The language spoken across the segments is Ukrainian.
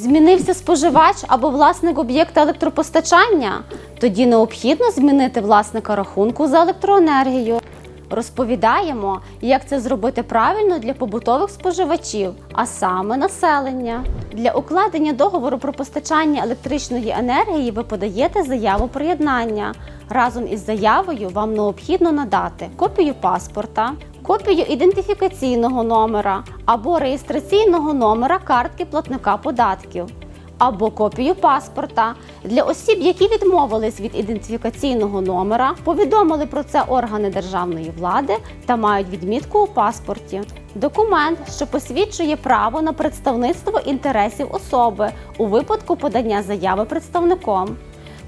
Змінився споживач або власник об'єкта електропостачання? Тоді необхідно змінити власника рахунку за електроенергію. Розповідаємо, як це зробити правильно для побутових споживачів, а саме населення. Для укладення договору про постачання електричної енергії ви подаєте заяву приєднання. Разом із заявою вам необхідно надати копію паспорта, копію ідентифікаційного номера або реєстраційного номера картки платника податків або копію паспорта для осіб, які відмовились від ідентифікаційного номера, повідомили про це органи державної влади та мають відмітку у паспорті. Документ, що посвідчує право на представництво інтересів особи у випадку подання заяви представником.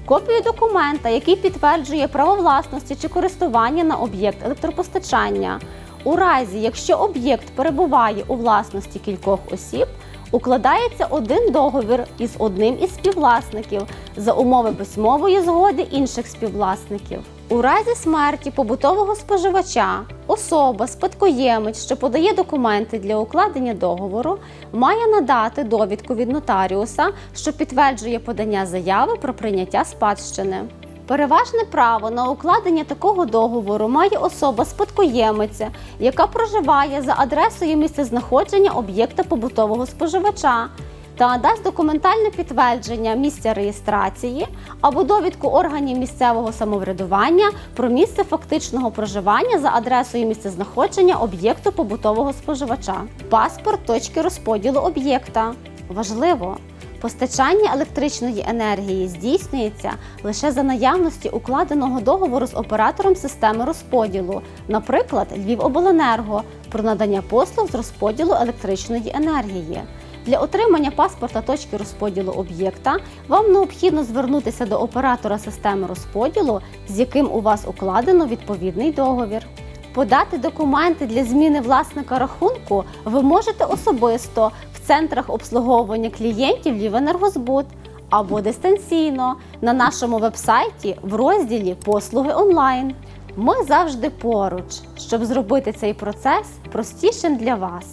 Копію документа, який підтверджує право власності чи користування на об'єкт електропостачання. У разі, якщо об'єкт перебуває у власності кількох осіб, укладається один договір із одним із співвласників за умови письмової згоди інших співвласників. У разі смерті побутового споживача особа, спадкоємець, що подає документи для укладення договору, має надати довідку від нотаріуса, що підтверджує подання заяви про прийняття спадщини. Переважне право на укладення такого договору має особа спадкоємиця, яка проживає за адресою місцезнаходження об'єкта побутового споживача та надасть документальне підтвердження місця реєстрації або довідку органів місцевого самоврядування про місце фактичного проживання за адресою місцезнаходження об'єкту побутового споживача, паспорт точки розподілу об'єкта. Важливо! Постачання електричної енергії здійснюється лише за наявності укладеного договору з оператором системи розподілу, наприклад, Львівобленерго, про надання послуг з розподілу електричної енергії. Для отримання паспорта точки розподілу об'єкта вам необхідно звернутися до оператора системи розподілу, з яким у вас укладено відповідний договір. Подати документи для зміни власника рахунку ви можете особисто центрах обслуговування клієнтів Лівенергозбут або дистанційно на нашому вебсайті в розділі Послуги онлайн. Ми завжди поруч, щоб зробити цей процес простішим для вас.